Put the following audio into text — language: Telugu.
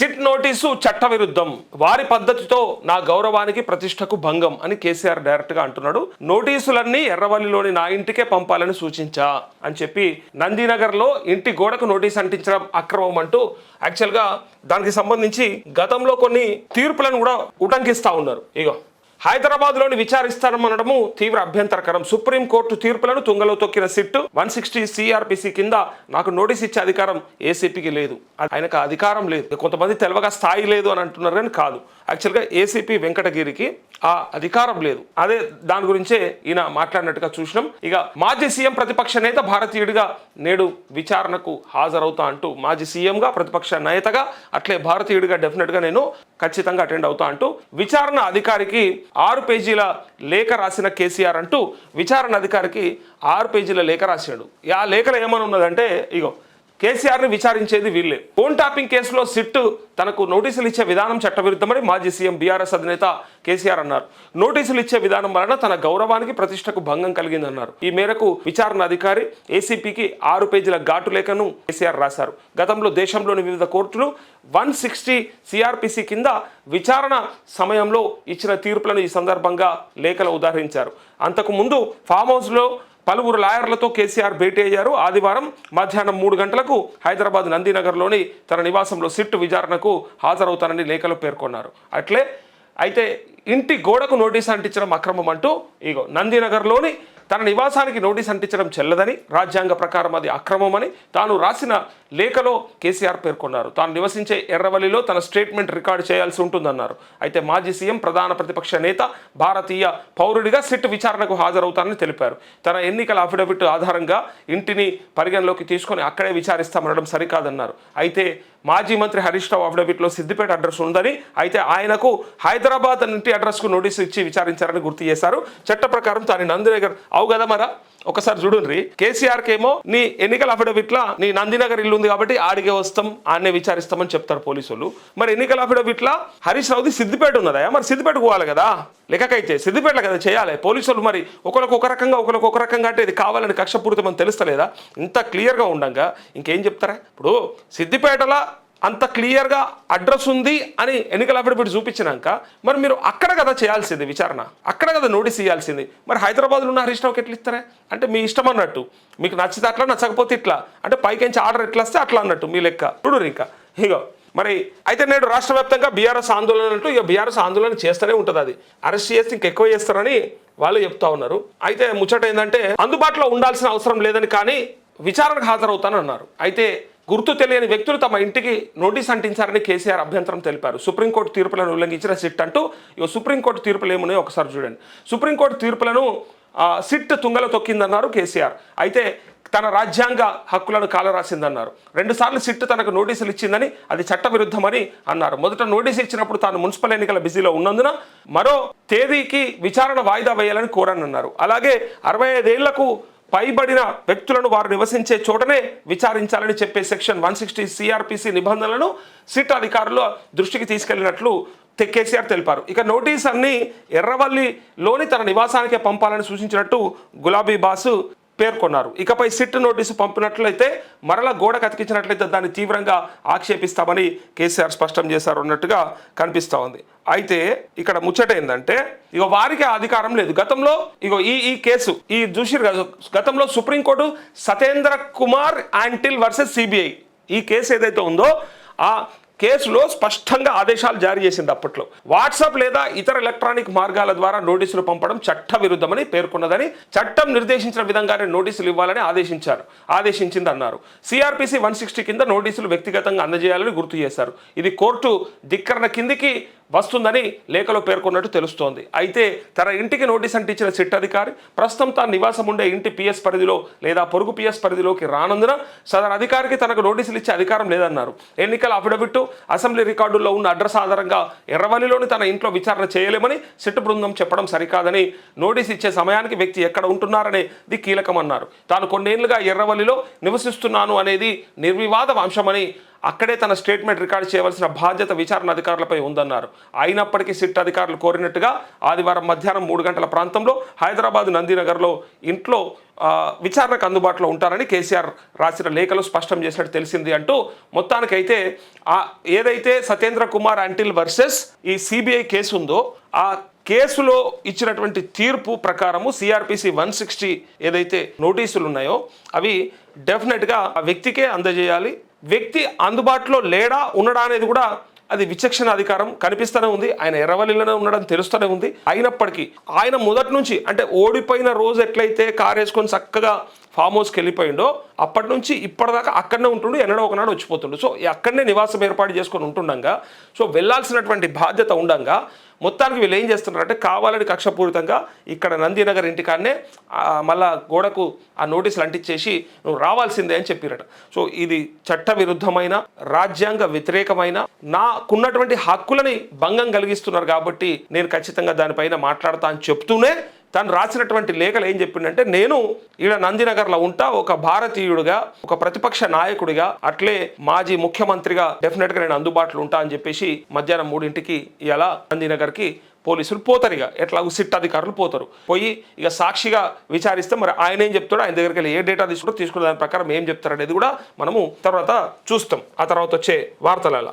SIT notice చట్టవిరుద్ధం. వారి పద్ధతితో నా గౌరవానికి ప్రతిష్టకు భంగం అని కేసీఆర్ డైరెక్ట్గా అంటున్నాడు. నోటీసులన్నీ ఎర్రవల్లిలోని నా ఇంటికే పంపాలని సూచించా అని చెప్పి నందినగర్లో ఇంటి గోడకు నోటీస్ అంటించడం అక్రమం అంటూ యాక్చువల్గా దానికి సంబంధించి గతంలో కొన్ని తీర్పులను కూడా ఉటంకిస్తా ఉన్నారు. ఇగో. హైదరాబాద్లోని విచారిస్తారనడము తీవ్ర అభ్యంతరకరం. సుప్రీంకోర్టు తీర్పులను తుంగలో తొక్కిన సిట్టు వన్ సిక్స్టీ సిఆర్పిసి కింద నాకు నోటీస్ ఇచ్చే అధికారం ఏసీపీకి లేదు. ఆయనకు అధికారం లేదు. కొంతమంది తెలవగా స్థాయి లేదు అని అంటున్నారు కానీ కాదు. యాక్చువల్గా ఏసీపీ వెంకటగిరికి ఆ అధికారం లేదు. అదే దాని గురించే ఈయన మాట్లాడినట్టుగా చూసినాం. ఇక మాజీ సీఎం ప్రతిపక్ష నేత భారతీయుడిగా నేడు విచారణకు హాజరవుతా అంటూ మాజీ సీఎంగా ప్రతిపక్ష నేతగా అట్లే భారతీయుడిగా డెఫినెట్గా నేను ఖచ్చితంగా అటెండ్ అవుతా అంటూ విచారణ అధికారికి ఆరు పేజీల లేఖ రాసిన కేసీఆర్ అంటూ విచారణ అధికారికి ఆరు పేజీల లేఖ రాశాడు. ఆ లేఖలో ఏమని ఉన్నదంటే ఇగో కేసీఆర్ని విచారించేది వీళ్ళే. ఫోన్ టాపింగ్ కేసులో సిట్ తనకు నోటీసులు ఇచ్చే విధానం చట్టవిరుద్ధమని మాజీ సీఎం బీఆర్ఎస్ అధినేత కేసీఆర్ అన్నారు. నోటీసులు ఇచ్చే విధానం వలన తన గౌరవానికి ప్రతిష్టకు భంగం కలిగిందన్నారు. ఈ మేరకు విచారణ అధికారి ఏసీపీకి ఆరు పేజీల ఘాటు లేఖను కేసీఆర్ రాశారు. గతంలో దేశంలోని వివిధ కోర్టులు వన్ సిక్స్టీ సిఆర్పిసి కింద విచారణ సమయంలో ఇచ్చిన తీర్పులను ఈ సందర్భంగా లేఖలు ఉదాహరించారు. అంతకుముందు ఫామ్ హౌస్లో పలువురు లాయర్లతో కేసీఆర్ భేటీ అయ్యారు. ఆదివారం మధ్యాహ్నం మూడు గంటలకు హైదరాబాద్ నందినగర్లోని తన నివాసంలో సిట్ విచారణకు హాజరవుతానని లేఖలో పేర్కొన్నారు. అట్లే అయితే ఇంటి గోడకు నోటీస్ అంటించడం అక్రమం అంటూ ఇగో నందినగర్లోని తన నివాసానికి నోటీస్ అంటించడం చెల్లదని రాజ్యాంగ ప్రకారం అది అక్రమమని తాను రాసిన లేఖలో కేసీఆర్ పేర్కొన్నారు. తాను నివసించే ఎర్రవల్లిలో తన స్టేట్మెంట్ రికార్డు చేయాల్సి ఉంటుందన్నారు. అయితే మాజీ సీఎం ప్రధాన ప్రతిపక్ష నేత భారతీయ పౌరుడిగా సిట్ విచారణకు హాజరవుతానని తెలిపారు. తన ఎన్నికల అఫిడవిట్ ఆధారంగా ఇంటిని పరిగణలోకి తీసుకొని అక్కడే విచారిస్తామనడం సరికాదన్నారు. అయితే మాజీ మంత్రి హరీష్ రావు అఫిడవిట్లో సిద్దిపేట అడ్రస్ ఉందని అయితే ఆయనకు హైదరాబాద్ ఇంటి అడ్రస్కు నోటీసు ఇచ్చి విచారించారని గుర్తు చేశారు. చట్ట ప్రకారం తాను నందినగర్ అవు కదా మరా? ఒకసారి చూడండి కేసీఆర్ కేమో నీ ఎన్నికల అఫిడవిట్లా నీ నందినగర్ ఇల్లు ఉంది కాబట్టి ఆడికే వస్తాం ఆడనే విచారిస్తామని చెప్తారు పోలీసులు. మరి ఎన్నికల అఫిడవిట్లా హరీష్ రావుది సిద్దిపేట ఉన్నదా? మరి సిద్దిపేట పోవాలి కదా? లెక్కకైతే సిద్దిపేటలో కదా చేయాలి. పోలీసులు మరి ఒకరికి ఒక రకంగా ఒకరికి ఒక రకంగా అంటే ఇది కావాలని కక్షపూరితమని తెలుస్తలేదా? ఇంత క్లియర్గా ఉండంగా ఇంకేం చెప్తారా? ఇప్పుడు సిద్దిపేటలో అంత క్లియర్గా అడ్రస్ ఉంది అని ఎన్నికల అఫిడవిట్ చూపించినాక మరి మీరు అక్కడ కదా చేయాల్సింది విచారణ? అక్కడ కదా నోటీస్ ఇవ్వాల్సింది మరి హైదరాబాద్లో ఉన్న హరీష్ రావుకి ఎట్లా ఇస్తారా అంటే మీ ఇష్టం అన్నట్టు. మీకు నచ్చితే అట్లా నచ్చకపోతే ఇట్లా. అంటే పైకించి ఆర్డర్ ఎట్లా వస్తే అట్లా అన్నట్టు మీ లెక్క. చూడు ఇంకా ఇగో మరి అయితే నేడు రాష్ట్ర వ్యాప్తంగా బీఆర్ఎస్ ఆందోళన అంటూ ఇక బీఆర్ఎస్ ఆందోళన చేస్తూనే ఉంటుంది అది అరెస్ట్ చేస్తే ఇంకెక్కువ చేస్తారని వాళ్ళు చెప్తా ఉన్నారు. అయితే ముచ్చట ఏంటంటే అందుబాటులో ఉండాల్సిన అవసరం లేదని కానీ విచారణకు హాజరవుతానన్నారు. అయితే గుర్తు తెలియని వ్యక్తులు తమ ఇంటికి నోటీస్ అంటించారని కేసీఆర్ అభ్యంతరం తెలిపారు. సుప్రీంకోర్టు తీర్పులను ఉల్లంఘించిన సిట్ అంటూ ఇక సుప్రీంకోర్టు తీర్పులు ఏమున్నాయో ఒకసారి చూడండి. సుప్రీంకోర్టు తీర్పులను సిట్ తుంగల తొక్కిందన్నారు కేసీఆర్. అయితే తన రాజ్యాంగ హక్కులను కాలరాసిందన్నారు. రెండుసార్లు సిట్ తనకు నోటీసులు ఇచ్చిందని అది చట్టవిరుద్ధమని అన్నారు. మొదట నోటీసు ఇచ్చినప్పుడు తాను మున్సిపల్ ఎన్నికల బిజీలో ఉన్నందున మరో తేదీకి విచారణ వాయిదా వేయాలని కోరనన్నారు. అలాగే అరవై ఐదేళ్ళకు పైబడిన వ్యక్తులను వారు నివసించే చోటనే విచారించాలని చెప్పే సెక్షన్ వన్ సిక్స్టీ సిఆర్పిసి నిబంధనలను సిట్ అధికారుల దృష్టికి తీసుకెళ్ళినట్లు కేసీఆర్ తెలిపారు. ఇక నోటీస్ అన్ని ఎర్రవల్లిలోని తన నివాసానికే పంపాలని సూచించినట్టు గులాబీ బాసు పేర్కొన్నారు. ఇకపై సిట్ నోటీసు పంపినట్లయితే మరల గోడకు అతికించినట్లయితే దాన్ని తీవ్రంగా ఆక్షేపిస్తామని కేసీఆర్ స్పష్టం చేశారు అన్నట్టుగా కనిపిస్తూ ఉంది. అయితే ఇక్కడ ముచ్చట ఏంటంటే ఇక వారికి ఆ అధికారం లేదు. గతంలో ఇగో ఈ ఈ కేసు ఈ చూసిరు గతంలో Supreme Court Satendra Kumar Antil versus CBI. ఈ కేసు ఏదైతే ఉందో ఆ కేసులో స్పష్టంగా ఆదేశాలు జారీ చేసింది అప్పట్లో. వాట్సాప్ లేదా ఇతర ఎలక్ట్రానిక్ మార్గాల ద్వారా నోటీసులు పంపడం చట్ట విరుద్ధమని పేర్కొన్నదని చట్టం నిర్దేశించిన విధంగానే నోటీసులు ఇవ్వాలని ఆదేశించారు. ఆదేశించింది అన్నారు. సిఆర్పిసి వన్ సిక్స్టీ కింద నోటీసులు వ్యక్తిగతంగా అందజేయాలని గుర్తు చేశారు. ఇది కోర్టు ధిక్కరణ కిందికి వస్తుందని లేఖలో పేర్కొన్నట్టు తెలుస్తోంది. అయితే తన ఇంటికి నోటీస్ అంటించిన సిట్ అధికారి ప్రస్తుతం తాను నివాసం ఉండే ఇంటి పిఎస్ పరిధిలో లేదా పొరుగు పిఎస్ పరిధిలోకి రానందున సదరు అధికారికి తనకు నోటీసులు ఇచ్చే అధికారం లేదన్నారు. ఎన్నికల అఫిడవిట్ అసెంబ్లీ రికార్డుల్లో ఉన్న అడ్రస్ ఆధారంగా ఎర్రవల్లిలోని తన ఇంట్లో విచారణ చేయలేమని సిట్ బృందం చెప్పడం సరికాదని నోటీస్ ఇచ్చే సమయానికి వ్యక్తి ఎక్కడ ఉంటున్నారనేది కీలకమన్నారు. తాను కొన్నేళ్ళుగా ఎర్రవల్లిలో నివసిస్తున్నాను అనేది నిర్వివాద అంశమని అక్కడే తన స్టేట్మెంట్ రికార్డ్ చేయవలసిన బాధ్యత విచారణ అధికారులపై ఉందన్నారు. అయినప్పటికీ సిట్ అధికారులు కోరినట్టుగా ఆదివారం మధ్యాహ్నం మూడు గంటల ప్రాంతంలో హైదరాబాద్ నందినగర్లో ఇంట్లో విచారణకు అందుబాటులో ఉంటారని కేసీఆర్ రాసిన లేఖలో స్పష్టం చేసినట్టు తెలిసింది అంటూ మొత్తానికైతే ఆ ఏదైతే సత్యేంద్ర కుమార్ అంటిల్ వర్సెస్ ఈ సిబిఐ కేసు ఉందో ఆ కేసులో ఇచ్చినటువంటి తీర్పు ప్రకారము సిఆర్పిసి వన్ సిక్స్టీ ఏదైతే నోటీసులు ఉన్నాయో అవి డెఫినెట్గా ఆ వ్యక్తికే అందజేయాలి. వ్యక్తి అందుబాటులో లేడా ఉండడా అనేది కూడా అది విచక్షణ అధికారం కనిపిస్తూనే ఉంది. ఆయన ఎర్రవల్లిలోనే ఉండడం తెలుస్తూనే ఉంది. అయినప్పటికీ ఆయన మొదటి నుంచి అంటే ఓడిపోయిన రోజు ఎట్లయితే కారేసుకొని చక్కగా ఫామ్ హౌస్కి వెళ్ళిపోయిండో అప్పటి నుంచి ఇప్పటిదాకా అక్కడనే ఉంటుండు ఎన్నడో ఒకనాడు వచ్చిపోతుండు. సో అక్కడనే నివాసం ఏర్పాటు చేసుకొని ఉంటుండగా. సో వెళ్ళాల్సినటువంటి బాధ్యత ఉండంగా. మొత్తానికి వీళ్ళు ఏం చేస్తున్నారంటే కావాలని కక్షపూరితంగా ఇక్కడ నందినగర్ ఇంటికాడనే ఆ, మళ్ళా గోడకు ఆ నోటీసులు అంటించేసి నువ్వు రావాల్సిందే అని చెప్పిరట. సో ఇది చట్ట విరుద్ధమైన రాజ్యాంగ వ్యతిరేకమైన నాకున్నటువంటి హక్కులని భంగం కలిగిస్తున్నారు కాబట్టి నేను ఖచ్చితంగా దానిపైన మాట్లాడతా అని చెప్తూనే తను రాసినటువంటి లేఖలు ఏం చెప్పిండంటే నేను ఈడ నందినగర్లో ఉంటా ఒక భారతీయుడిగా ఒక ప్రతిపక్ష నాయకుడిగా అట్లే మాజీ ముఖ్యమంత్రిగా డెఫినెట్గా నేను అందుబాటులో ఉంటా అని చెప్పేసి మధ్యాహ్నం మూడింటికి ఇలా నందినగర్కి పోలీసులు పోతారు ఇక ఎట్లా సిట్ అధికారులు పోతారు. పోయి ఇక సాక్షిగా విచారిస్తే మరి ఆయన ఏం చెప్తాడో ఆయన దగ్గరికి వెళ్ళి ఏ డేటా తీసుకుంటో తీసుకున్న దాని ప్రకారం ఏం చెప్తారు అనేది కూడా మనము తర్వాత చూస్తాం. ఆ తర్వాత వచ్చే వార్తలలో.